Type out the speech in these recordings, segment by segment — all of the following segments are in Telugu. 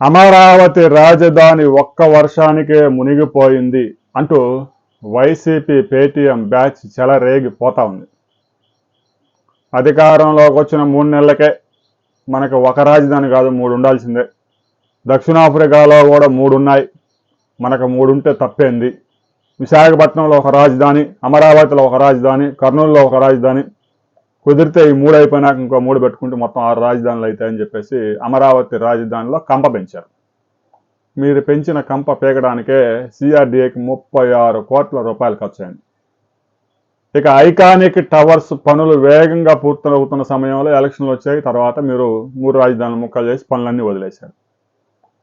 అమరావతి రాజధాని ఒక్క వర్షానికే మునిగిపోయింది అంటూ వైసీపీ పేటీఎం బ్యాచ్ చెలరేగిపోతా ఉంది. అధికారంలోకి వచ్చిన మూడు నెలలకే మనకు ఒక రాజధాని కాదు మూడు ఉండాల్సిందే. దక్షిణాఫ్రికాలో కూడా మూడు ఉన్నాయి. మనకు మూడు ఉంటే తప్పేంది? విశాఖపట్నంలో ఒక రాజధాని అమరావతిలో ఒక రాజధాని కర్నూలులో ఒక రాజధాని కుదిరితే ఈ మూడు అయిపోయినాక ఇంకో మూడు పెట్టుకుంటే మొత్తం ఆరు రాజధానులు అవుతాయని చెప్పేసి అమరావతి రాజధానిలో కంప పెంచారు. మీరు పెంచిన కంప పీకడానికే సిఆర్డిఏకి ముప్పై ఆరు కోట్ల రూపాయలు ఖర్చయింది. ఇక ఐకానిక్ టవర్స్ పనులు వేగంగా పూర్తవుతున్న సమయంలో ఎలక్షన్లు వచ్చాయి. తర్వాత మీరు మూడు రాజధానులు ముక్కలు చేసి పనులన్నీ వదిలేశారు.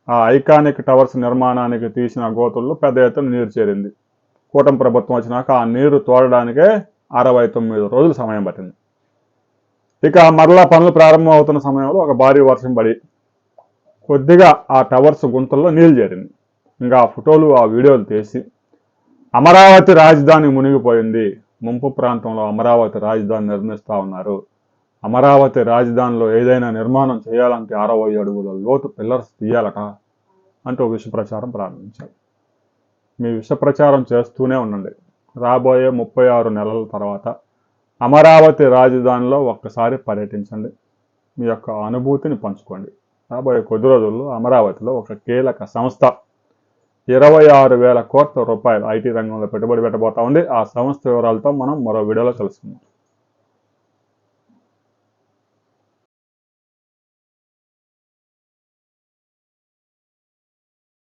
ఆ ఐకానిక్ టవర్స్ నిర్మాణానికి తీసిన గోతుల్లో పెద్ద ఎత్తున నీరు చేరింది. కూటమి ప్రభుత్వం వచ్చినాక ఆ నీరు తోడడానికే అరవై తొమ్మిది రోజులు సమయం పట్టింది. ఇక మరలా పనులు ప్రారంభం అవుతున్న సమయంలో ఒక భారీ వర్షం పడి కొద్దిగా ఆ టవర్స్ గుంతల్లో నీళ్ళు చేరింది. ఇంకా ఆ ఫోటోలు ఆ వీడియోలు తీసి అమరావతి రాజధాని మునిగిపోయింది. ముంపు ప్రాంతంలో అమరావతి రాజధాని నిర్మిస్తూ ఉన్నారు. అమరావతి రాజధానిలో ఏదైనా నిర్మాణం చేయాలంటే అరవై అడుగుల లోతు పిల్లర్స్ తీయాలట అంటూ విష ప్రచారం ప్రారంభించారు. మీ విష ప్రచారం చేస్తూనే ఉండండి. రాబోయే ముప్పై ఆరు నెలల తర్వాత అమరావతి రాజధానిలో ఒక్కసారి పర్యటించండి. మీ యొక్క అనుభూతిని పంచుకోండి. రాబోయే కొద్ది రోజుల్లో అమరావతిలో ఒక కీలక సంస్థ ఇరవై ఆరు వేల కోట్ల రూపాయలు ఐటీ రంగంలో పెట్టుబడి పెట్టబోతా ఉంది. ఆ సంస్థ వివరాలతో మనం మరో వీడియోలో తెలుసుకుందాం